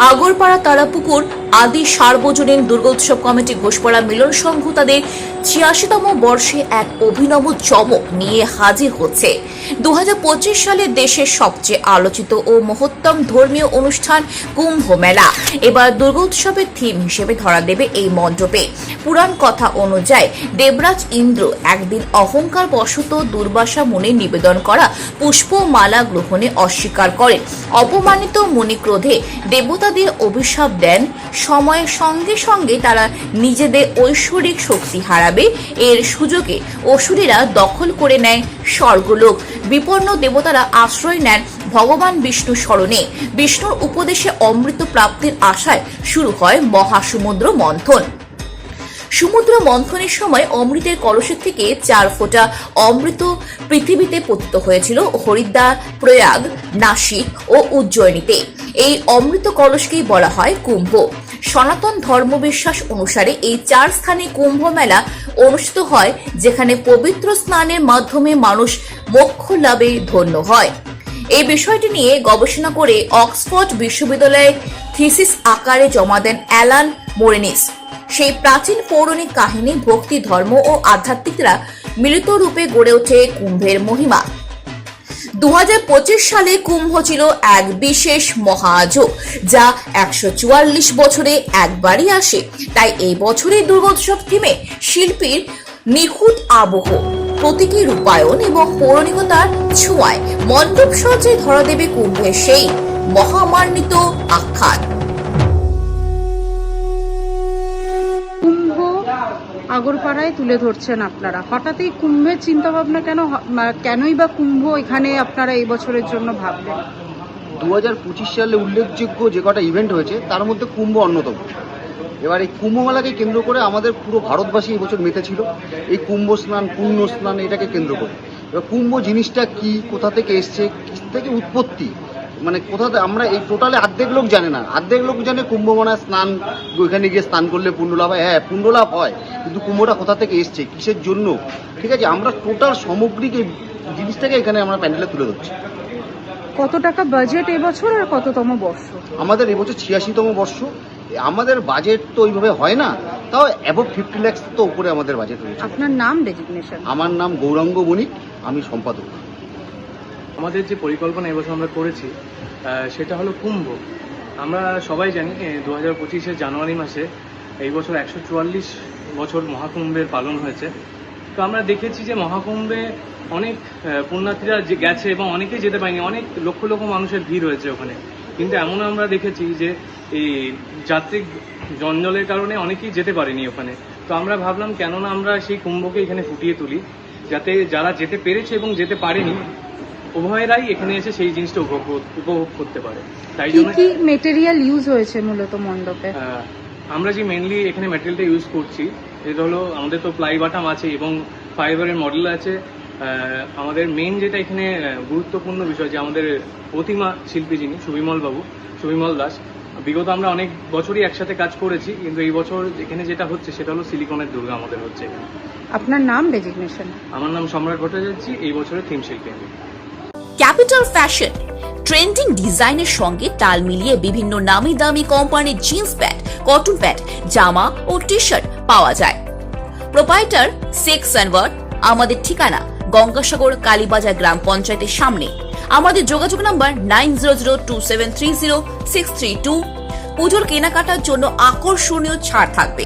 আগরপাড়া তারাপুকুর আদি সার্বজনীন দুর্গোৎসব কমিটি ঘোষপাড়া মিলন সংঘ তাদের ছিয়াশিতম বর্ষে এক অভিনব চমক নিয়ে হাজির হচ্ছে। দু হাজার পঁচিশ সালে দেশের সবচেয়ে আলোচিত ও মহত্তম ধর্মীয় অনুষ্ঠান কুম্ভ মেলা। এবার দুর্গোৎসবের থিম হিসেবে ধরা দেবে এই মণ্ডপে। পুরাণ কথা অনুযায়ী দেবরাজ ইন্দ্র একদিন অহংকার বশত দুর্বাসা মুনির নিবেদন করা পুষ্পমালা গ্রহণে অস্বীকার করেন। অপমানিত মুনি ক্রোধে দেবতাদের অভিশাপ দেন। সময়ের সঙ্গে সঙ্গে তারা নিজেদের ঐশ্বরিক শক্তি হারাবে এর সুযোগে অসুরেরা দখল করে নেয় স্বর্গলোক। বিপন্ন দেবতারা আশ্রয় নেন ভগবান বিষ্ণু স্মরণে। বিষ্ণুর উপদেশে অমৃত প্রাপ্তির আশায় শুরু হয় মহাসমুদ্র মন্থন। সমুদ্র মন্থনের সময় অমৃতের কলসের থেকে চার ফোঁটা অমৃত পৃথিবীতে পতিত হয়েছিল হরিদ্বার, প্রয়াগ, নাসিক ও উজ্জয়িনীতে। এই অমৃত কলসকেই বলা হয় কুম্ভ। সনাতন ধর্মবিশ্বাস অনুসারে এই চার স্থানে কুম্ভ মেলা অনুষ্ঠিত হয়, যেখানে পবিত্র স্নানের মাধ্যমে মানুষ মোক্ষ লাভে ধন্য হয়। এই বিষয়টি নিয়ে গবেষণা করে অক্সফোর্ড বিশ্ববিদ্যালয়ে থিসিস আকারে জমা দেন অ্যালান মোরেনিস। সেই প্রাচীন পৌরাণিক কাহিনী, ভক্তি, ধর্ম ও আধ্যাত্মিকরা মিলিত রূপে গড়ে ওঠে কুম্ভের মহিমা। দু হাজার পঁচিশ সালে কুম্ভ ছিল এক বিশেষ মহাযোগ, যা একশো চুয়াল্লিশ বছরে একবারই আসে। তাই এই বছরের দুর্গোৎসব থিমে শিল্পীর নিখুঁত আবহ, প্রতীকী রূপায়ণ এবং পৌরাণিকতার ছোঁয়ায় মণ্ডপ সজ্জে ধরা দেবে কুম্ভের সেই মহামান্বিত আখ্যান। আগরপাড়ায় তুলে ধরছেন আপনারা। হঠাৎই কুম্ভের চিন্তা ভাবনা কেন কেনই বা কুম্ভ এখানে আপনারা এই বছরের জন্য ভাবলেন? দু হাজার পঁচিশ সালে উল্লেখযোগ্য যে কটা ইভেন্ট হয়েছে, তার মধ্যে কুম্ভ অন্যতম। এবার এই কুম্ভ মেলাকে কেন্দ্র করে আমাদের পুরো ভারতবাসী এই বছর মেতেছিল এই কুম্ভ স্নান, পুণ্য স্নান এটাকে কেন্দ্র করে। এবার কুম্ভ জিনিসটা কি, কোথা থেকে এসছে কি থেকে উৎপত্তি মানে কোথা থেকে আমরা এই টোটালে অর্ধেক লোক জানে না। অর্ধেক লোক জানে কুম্ভ মানে স্নান ওইখানে গিয়ে স্নান করলে পুণ্য লাভ হয়। হ্যাঁ পুণ্য লাভ হয় কিন্তু কুম্ভটা কোথা থেকে এসছে? কিসের জন্য? ঠিক আছে আমরা টোটাল সামগ্রিক এই জিনিসটাকে এখানে আমরা প্যান্ডেলে তুলে ধরছি। কত টাকা বাজেট এবছর আর কততম বর্ষ? আমাদের এবছর ছিয়াশিতম বর্ষ। আমাদের বাজেট তো ওইভাবে হয় না তাও অ্যাবভ ফিফটি ল্যাক্স তো উপরে আমাদের বাজেট রয়েছে। আপনার নাম ডেজিগনেশন আমার নাম গৌরাঙ্গ বণিক আমি সম্পাদক। আমাদের যে পরিকল্পনা এবছর আমরা করেছি সেটা হলো কুম্ভ। আমরা সবাই জানি দু হাজার পঁচিশে জানুয়ারি মাসে এই বছর একশো চুয়াল্লিশ বছর মহাকুম্ভের পালন হয়েছে। তো আমরা দেখেছি যে মহাকুম্ভে অনেক পুণ্যার্থীরা যে গেছে এবং অনেকেই যেতে পারেনি, অনেক লক্ষ লক্ষ মানুষের ভিড় হয়েছে ওখানে। কিন্তু এমন আমরা দেখেছি যে এই যাত্রিক জঞ্জলের কারণে অনেকেই যেতে পারেনি ওখানে। তো আমরা ভাবলাম, কেননা আমরা সেই কুম্ভকে এখানে ফুটিয়ে তুলি, যাতে যারা যেতে পেরেছে এবং যেতে পারেনি উভয়েরাই এখানে এসে সেই জিনিসটা উপভোগ উপভোগ করতে পারে। তাই জন্য কি মেটেরিয়াল ইউজ হয়েছে মূলত মণ্ডপে? আমরা যে মেনলি এখানে ম্যাটেরিয়ালটা ইউজ করছি এটা হলো আমাদের তো প্লাই বাটাম আছে এবং ফাইবারের মডেল আছে। আমাদের মেন যেটা এখানে গুরুত্বপূর্ণ বিষয় যে আমাদের প্রতিমা শিল্পী যিনি সুবিমল বাবু সুবিমল দাস বিগত আমরা অনেক বছরই একসাথে কাজ করেছি কিন্তু এই বছর এখানে যেটা হচ্ছে সেটা হলো সিলিকনের দুর্গা আমাদের হচ্ছে এখানে। আপনার নাম ডেজিগনেশন আমার নাম সম্রাট ভট্টাচার্য এই বছরের থিম শিল্পী আমি। ক্যাপিটাল ফ্যাশন, ট্রেন্ডিং ডিজাইনের সঙ্গে তাল মিলিয়ে বিভিন্ন নামি দামি কোম্পানির জিন্স প্যান্ট, কটন প্যান্ট, জামা ও টি শার্ট পাওয়া যায়। প্রোপাইটার শেখ সানওয়ার আমাদের ঠিকানা গঙ্গাসাগর কালীবাজার গ্রাম পঞ্চায়েতের সামনে। আমাদের যোগাযোগ number nine zero zero two seven three zero six three two. পুজোর কেনাকাটার জন্য আকর্ষণীয় ছাড় থাকবে।